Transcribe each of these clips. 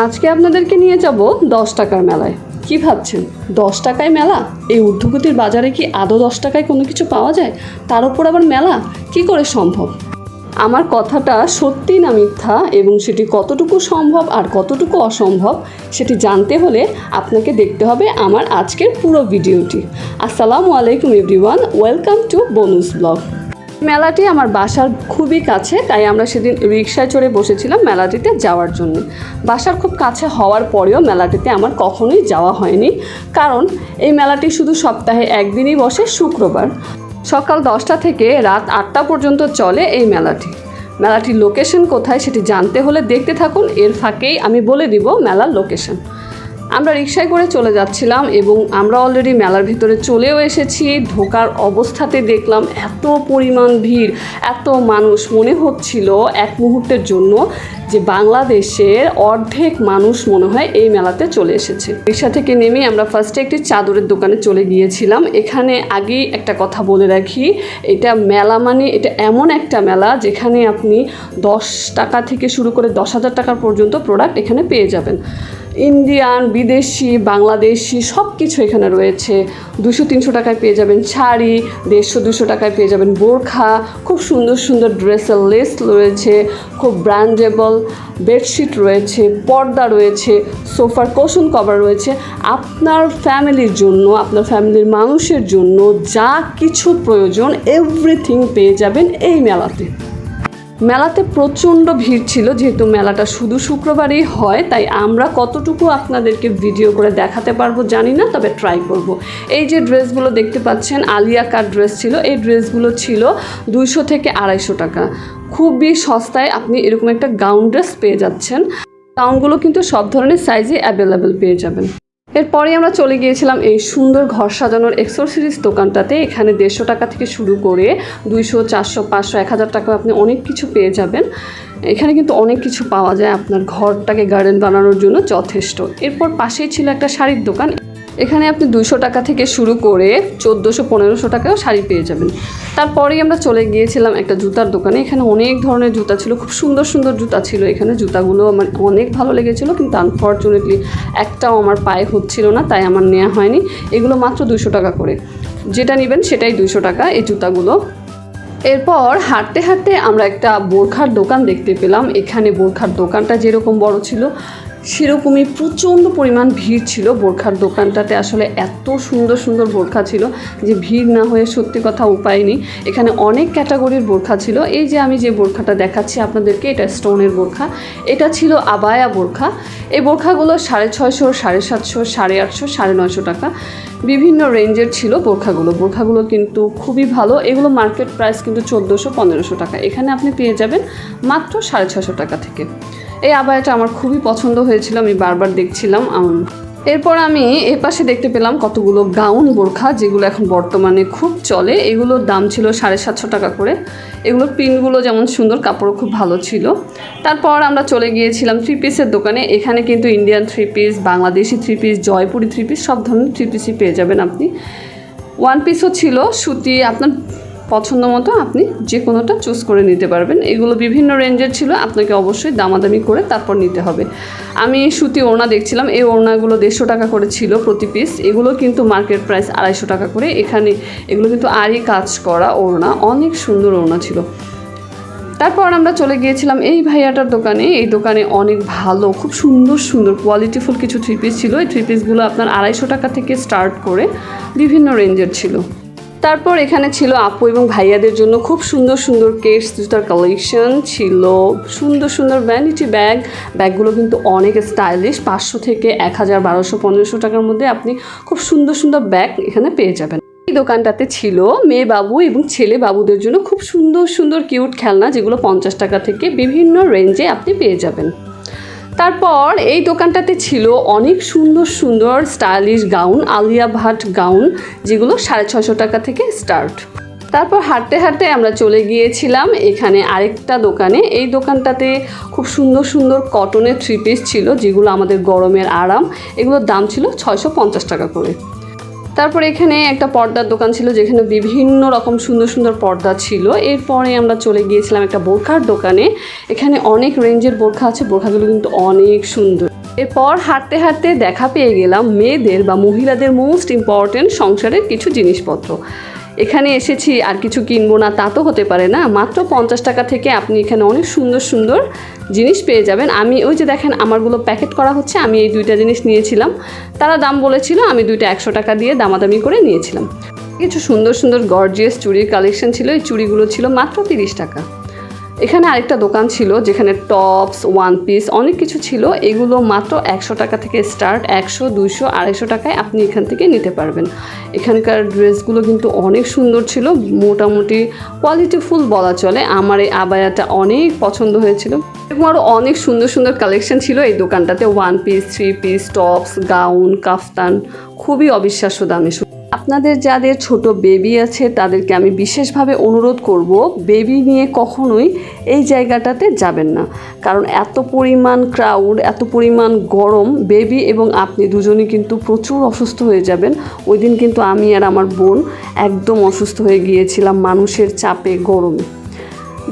আজকে আপনাদেরকে নিয়ে যাব দশ টাকার মেলায়। কি ভাবছেন? দশ টাকায় মেলা? এই ঊর্ধ্বগতির বাজারে কি আদৌ দশ টাকায় কোনো কিছু পাওয়া যায়? তার উপর আবার মেলা? কি করে সম্ভব? আমার কথাটা সত্যি না মিথ্যা এবং সেটি কতটুকু সম্ভব আর কতটুকু অসম্ভব সেটি জানতে হলে আপনাকে দেখতে হবে আমার আজকের পুরো ভিডিওটি। আসসালামু আলাইকুম এভরিওয়ান, ওয়েলকাম টু বনুস ব্লগ। মেলাটি আমার বাসার খুবই কাছে, তাই আমরা সেদিন রিক্সায় চড়ে বসেছিলাম মেলাটিতে যাওয়ার জন্য। বাসার খুব কাছে হওয়ার পরেও মেলাটিতে আমার কখনোই যাওয়া হয়নি, কারণ এই মেলাটি শুধু সপ্তাহে একদিনই বসে, শুক্রবার। সকাল দশটা থেকে রাত আটটা পর্যন্ত চলে এই মেলাটি। মেলাটির লোকেশন কোথায় সেটি জানতে হলে দেখতে থাকুন, এর ফাঁকেই আমি বলে দিব মেলার লোকেশন। আমরা রিক্সায় করে চলে যাচ্ছিলাম এবং আমরা অলরেডি মেলার ভিতরে চলেও এসেছি। ঢোকার অবস্থাতে দেখলাম এত পরিমাণ ভিড়, এত মানুষ। মনে হচ্ছিল এক মুহূর্তের জন্য যে বাংলাদেশের অর্ধেক মানুষ মনে হয় এই মেলাতে চলে এসেছে। রিক্সা থেকে নেমে আমরা ফার্স্টে একটি চাদরের দোকানে চলে গিয়েছিলাম। এখানে আগেই একটা কথা বলে রাখি, এটা মেলা মানে এটা এমন একটা মেলা যেখানে আপনি দশ টাকা থেকে শুরু করে দশ হাজার টাকার পর্যন্ত প্রোডাক্ট এখানে পেয়ে যাবেন। ইন্ডিয়ান, বিদেশি, বাংলাদেশি সব কিছু এখানে রয়েছে। দুশো, তিনশো টাকায় পেয়ে যাবেন শাড়ি, দেড়শো, দুশো টাকায় পেয়ে যাবেন বোরখা। খুব সুন্দর সুন্দর ড্রেসের লেস রয়েছে, খুব ব্র্যান্ডেবল বেডশিট রয়েছে, পর্দা রয়েছে, সোফার কোশন কভার রয়েছে। আপনার ফ্যামিলির জন্য, আপনার ফ্যামিলির মানুষের জন্য যা কিছু প্রয়োজন এভরিথিং পেয়ে যাবেন এই মেলাতে। মেলাতে প্রচণ্ড ভিড় ছিল, যেহেতু মেলাটা শুধু শুক্রবারই হয়, তাই আমরা কতটুকু আপনাদেরকে ভিডিও করে দেখাতে পারব জানি না, তবে ট্রাই করব। এই যে ড্রেসগুলো দেখতে পাচ্ছেন, আলিয়া কার ড্রেস ছিল, এই ড্রেসগুলো ছিল দুইশো থেকে আড়াইশো টাকা। খুবই সস্তায় আপনি এরকম একটা গাউন ড্রেস পেয়ে যাচ্ছেন। গাউনগুলো কিন্তু সব ধরনের সাইজে অ্যাভেলেবেল পেয়ে যাবেন। এরপরে আমরা চলে গিয়েছিলাম এই সুন্দর ঘর সাজানোর এক্সোসিরিজ দোকানটাতে। এখানে দেড়শো টাকা থেকে শুরু করে দুইশো, চারশো, পাঁচশো, এক হাজার টাকা আপনি অনেক কিছু পেয়ে যাবেন। এখানে কিন্তু অনেক কিছু পাওয়া যায়। আপনার ঘরটাকে গার্ডেন বানানোর জন্য যথেষ্ট। এরপর পাশেই ছিল একটা শাড়ির দোকান। এখানে আপনি দুশো টাকা থেকে শুরু করে চোদ্দোশো, পনেরোশো টাকাও শাড়ি পেয়ে যাবেন। তারপরেই আমরা চলে গিয়েছিলাম একটা জুতার দোকানে। এখানে অনেক ধরনের জুতা ছিল, খুব সুন্দর সুন্দর জুতা ছিল। এখানে জুতাগুলো আমার অনেক ভালো লেগেছিল, কিন্তু আনফর্চুনেটলি একটাও আমার পায়ে হচ্ছিল না, তাই আমার নেওয়া হয়নি। এগুলো মাত্র দুশো টাকা করে। যেটা নেবেন সেটাই দুশো টাকা এই জুতাগুলো। এরপর হাঁটতে হাঁটতে আমরা একটা বোরখার দোকান দেখতে পেলাম। এখানে বোরখার দোকানটা যেরকম বড় ছিল সেরকমই প্রচণ্ড পরিমাণ ভিড় ছিল বোরখার দোকানটাতে। আসলে এত সুন্দর সুন্দর বোরখা ছিল যে ভিড় না হয়ে সত্যি কথা উপায় নেই। এখানে অনেক ক্যাটাগরির বোরখা ছিল। এই যে আমি যে বোরখাটা দেখাচ্ছি আপনাদেরকে, এটা স্টোনের বোরখা। এটা ছিল আবায়া বোরখা। এই বোরখাগুলো সাড়ে ছয়শো, সাড়ে সাতশো, সাড়ে আটশো, সাড়ে নয়শো টাকা। বিভিন্ন রেঞ্জের ছিল বোরখাগুলো। বোরখাগুলো কিন্তু খুবই ভালো। এগুলো মার্কেট প্রাইস কিন্তু চোদ্দোশো, পনেরোশো টাকা। এখানে আপনি পেয়ে যাবেন মাত্র সাড়ে ছশো টাকা থেকে। এই আবায়াটা আমার খুবই পছন্দ হয়েছিল, আমি বারবার দেখছিলাম। এরপর আমি এ পাশে দেখতে পেলাম কতগুলো গাউন, বোরখা, যেগুলো এখন বর্তমানে খুব চলে। এগুলোর দাম ছিল সাড়ে সাতশো টাকা করে। এগুলোর প্রিন্টগুলো যেমন সুন্দর, কাপড়ও খুব ভালো ছিল। তারপর আমরা চলে গিয়েছিলাম থ্রি পিসের দোকানে। এখানে কিন্তু Indian three piece, Bangladeshi three piece, Jaipuri three piece, সব ধরনের থ্রি পিসই পেয়ে যাবেন আপনি। ওয়ান পিসও ছিল, সুতি, আপনার পছন্দ মতো আপনি যে কোনোটা চুজ করে নিতে পারবেন। এগুলো বিভিন্ন রেঞ্জের ছিল, আপনাকে অবশ্যই দামাদামি করে তারপর নিতে হবে। আমি সুতি ওড়না দেখছিলাম, এই ওড়নাগুলো দেড়শো টাকা করে ছিল প্রতি পিস এগুলো কিন্তু মার্কেট প্রাইস আড়াইশো টাকা করে। এখানে এগুলো কিন্তু আরই কাজ করা ওড়না, অনেক সুন্দর ওড়না ছিল। তারপর আমরা চলে গিয়েছিলাম এই ভাইয়াটার দোকানে। এই দোকানে অনেক ভালো, খুব সুন্দর সুন্দর কোয়ালিটিফুল কিছু থ্রি পিস ছিল। এই থ্রি পিসগুলো আপনার আড়াইশো টাকা থেকে স্টার্ট করে বিভিন্ন রেঞ্জের ছিল। তারপর এখানে ছিল আপু এবং ভাইয়াদের জন্য খুব সুন্দর সুন্দর কেস জুতার কালেকশন ছিল। সুন্দর সুন্দর ভ্যানিটি ব্যাগ ব্যাগগুলো কিন্তু অনেক স্টাইলিশ পাঁচশো থেকে এক হাজার, বারোশো, পনেরোশো টাকার মধ্যে আপনি খুব সুন্দর সুন্দর ব্যাগ এখানে পেয়ে যাবেন। এই দোকানটাতে ছিল মেয়ে বাবু এবং ছেলে বাবুদের জন্য খুব সুন্দর সুন্দর কিউট খেলনা যেগুলো পঞ্চাশ টাকা থেকে বিভিন্ন রেঞ্জে আপনি পেয়ে যাবেন। তারপর এই দোকানটাতে ছিল অনেক সুন্দর সুন্দর stylish gown, Alia Bhatt gown, যেগুলো সাড়ে ছশো টাকা থেকে স্টার্ট। তারপর হাঁটতে হাঁটতে আমরা চলে গিয়েছিলাম এখানে আরেকটা দোকানে। এই দোকানটাতে খুব সুন্দর সুন্দর কটনের থ্রি পিস ছিল, যেগুলো আমাদের গরমের আরাম। এগুলোর দাম ছিল ছয়শো পঞ্চাশ টাকা করে। তারপর এখানে একটা পর্দার দোকান ছিল যেখানে বিভিন্ন রকম সুন্দর সুন্দর পর্দা ছিল। এরপরে আমরা চলে গিয়েছিলাম একটা বোরখার দোকানে। এখানে অনেক রেঞ্জের বোরখা আছে, বোরখাগুলো কিন্তু অনেক সুন্দর। এরপর হাঁটতে হাঁটতে দেখা পেয়ে গেলাম মেয়েদের বা মহিলাদের মোস্ট ইম্পর্ট্যান্ট সংসারের কিছু জিনিসপত্র। এখানে এসেছি, আর কিছু কিনবো না তা তো হতে পারে না। মাত্র পঞ্চাশ টাকা থেকে আপনি এখানে অনেক সুন্দর সুন্দর জিনিস পেয়ে যাবেন। আমি ওই যে দেখেন আমারগুলো প্যাকেট করা হচ্ছে, আমি এই দুইটা জিনিস নিয়েছিলাম। তারা দাম বলেছিল, আমি দুইটা একশো টাকা দিয়ে দামাদামি করে নিয়েছিলাম। কিছু সুন্দর সুন্দর গর্জিয়াস চুড়ির কালেকশন ছিল, এই চুড়িগুলো ছিল মাত্র তিরিশ টাকা। এখানে আরেকটা দোকান ছিল যেখানে টপস ওয়ান পিস অনেক কিছু ছিল। এগুলো মাত্র একশো টাকা থেকে স্টার্ট একশো, দুইশো, আড়াইশো টাকায় আপনি এখান থেকে নিতে পারবেন। এখানকার ড্রেসগুলো কিন্তু অনেক সুন্দর ছিল, মোটামুটি কোয়ালিটিফুল বলা চলে। আমার এই আবায়াটা অনেক পছন্দ হয়েছিল। এবং আরও অনেক সুন্দর সুন্দর কালেকশন ছিল এই দোকানটাতে। One piece three piece tops gown kaftan খুবই অবিশ্বাস্য দামে আপনাদের যাদের ছোট বেবি আছে, তাদেরকে আমি বিশেষভাবে অনুরোধ করব বেবি নিয়ে কখনোই এই জায়গাটাতে যাবেন না। কারণ এত পরিমাণ ক্রাউড এত পরিমাণ গরম বেবি এবং আপনি দুজনই কিন্তু প্রচুর অসুস্থ হয়ে যাবেন। ওই দিন কিন্তু আমি আর আমার বোন একদম অসুস্থ হয়ে গিয়েছিলাম, মানুষের চাপে, গরমে।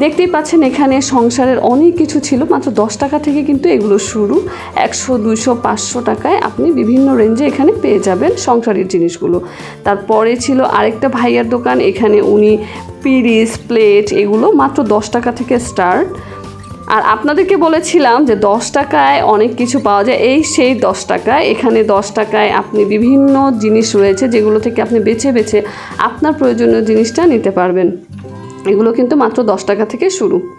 দেখতেই পাচ্ছেন এখানে সংসারের অনেক কিছু ছিল, মাত্র দশ টাকা থেকে কিন্তু এগুলো শুরু। একশো দুশো পাঁচশো টাকায় আপনি বিভিন্ন রেঞ্জে এখানে পেয়ে যাবেন সংসারের জিনিসগুলো। তারপরে ছিল আরেকটা ভাইয়ার দোকান, এখানে উনি পিরিস, প্লেট, এগুলো মাত্র দশ টাকা থেকে স্টার্ট আর আপনাদেরকে বলেছিলাম যে দশ টাকায় অনেক কিছু পাওয়া যায়, এই সেই দশ টাকায়। এখানে দশ টাকায় আপনি বিভিন্ন জিনিস রয়েছে যেগুলো থেকে আপনি বেছে বেছে আপনার প্রয়োজনীয় জিনিসটা নিতে পারবেন। এগুলো কিন্তু মাত্র দশ টাকা থেকে শুরু।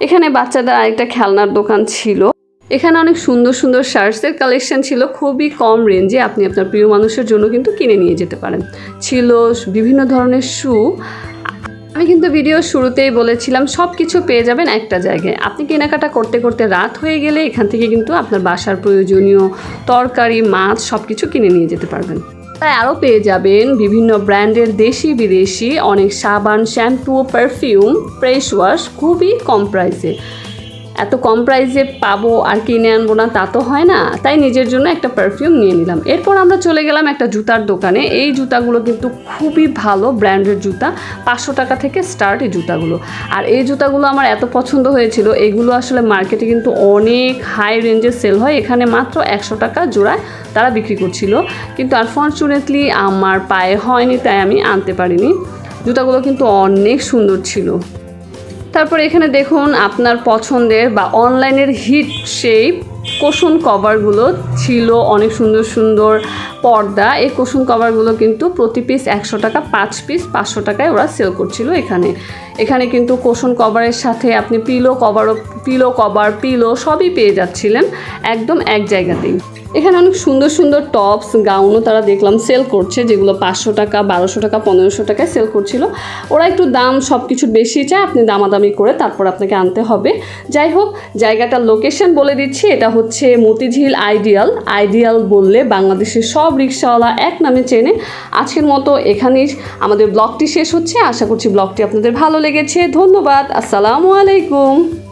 এখানে বাচ্চাদের আরেকটা খেলনার দোকান ছিল। এখানে অনেক সুন্দর সুন্দর শার্টসের কালেকশন ছিল। খুবই কম রেঞ্জে আপনি আপনার প্রিয় মানুষের জন্য কিন্তু কিনে নিয়ে যেতে পারেন। ছিল বিভিন্ন ধরনের শু। আমি কিন্তু ভিডিও শুরুতেই বলেছিলাম সব কিছু পেয়ে যাবেন একটা জায়গায়। আপনি কেনাকাটা করতে করতে রাত হয়ে গেলে এখান থেকে কিন্তু আপনার বাসার প্রয়োজনীয় তরকারি, মাছ সব কিছু কিনে নিয়ে যেতে পারবেন। তাই আরও পেয়ে যাবেন বিভিন্ন ব্র্যান্ডের দেশি বিদেশি অনেক সাবান, শ্যাম্পু পারফিউম ফ্রেশ ওয়াশ খুবই কম প্রাইসে এত কম প্রাইসে পাবো আর কিনে আনব না, তা তো হয় না। তাই নিজের জন্য একটা পারফিউম নিয়ে নিলাম। এরপর আমরা চলে গেলাম একটা জুতার দোকানে। এই জুতাগুলো কিন্তু খুবই ভালো ব্র্যান্ডের জুতা। পাঁচশো টাকা থেকে স্টার্ট এই জুতাগুলো। আর এই জুতাগুলো আমার এত পছন্দ হয়েছিল। এগুলো আসলে মার্কেটে কিন্তু অনেক হাই রেঞ্জে সেল হয়। এখানে মাত্র একশো টাকা জোড়ায় তারা বিক্রি করছিল। কিন্তু আনফর্চুনেটলি আমার পায়ে হয়নি, তাই আমি আনতে পারিনি। জুতাগুলো কিন্তু অনেক সুন্দর ছিল। তারপর এখানে দেখুন আপনার পছন্দের বা অনলাইনের হিট শেপ কোশন কভারগুলো ছিল অনেক সুন্দর সুন্দর পর্দা। এই কোশন কভারগুলো কিন্তু প্রতি পিস একশো টাকা, পাঁচ পিস পাঁচশো টাকায় ওরা সেল করছিল এখানে। এখানে কিন্তু কোশন কভারের সাথে আপনি পিলো কভারও পিলো কভার পিলো সবই পেয়ে যাচ্ছিলেন একদম এক জায়গাতেই। এখানে অনেক সুন্দর সুন্দর টপস গাউনও তারা দেখলাম সেল করছে, যেগুলো পাঁচশো টাকা, বারোশো টাকা, পনেরোশো টাকায় সেল করছিল। ওরা একটু দাম সব কিছু বেশি চায়, আপনি দামাদামি করে তারপর আপনাকে আনতে হবে। যাই হোক, জায়গাটার লোকেশন বলে দিচ্ছি, এটা হচ্ছে মতিঝিল আইডিয়াল আইডিয়াল বললে বাংলাদেশের সব রিক্সাওয়ালা এক নামে চেনে। আজকের মতো এখানেই আমাদের ব্লগটি শেষ হচ্ছে। আশা করছি ব্লগটি আপনাদের ভালো লেগেছে। ধন্যবাদ। আসসালামু আলাইকুম।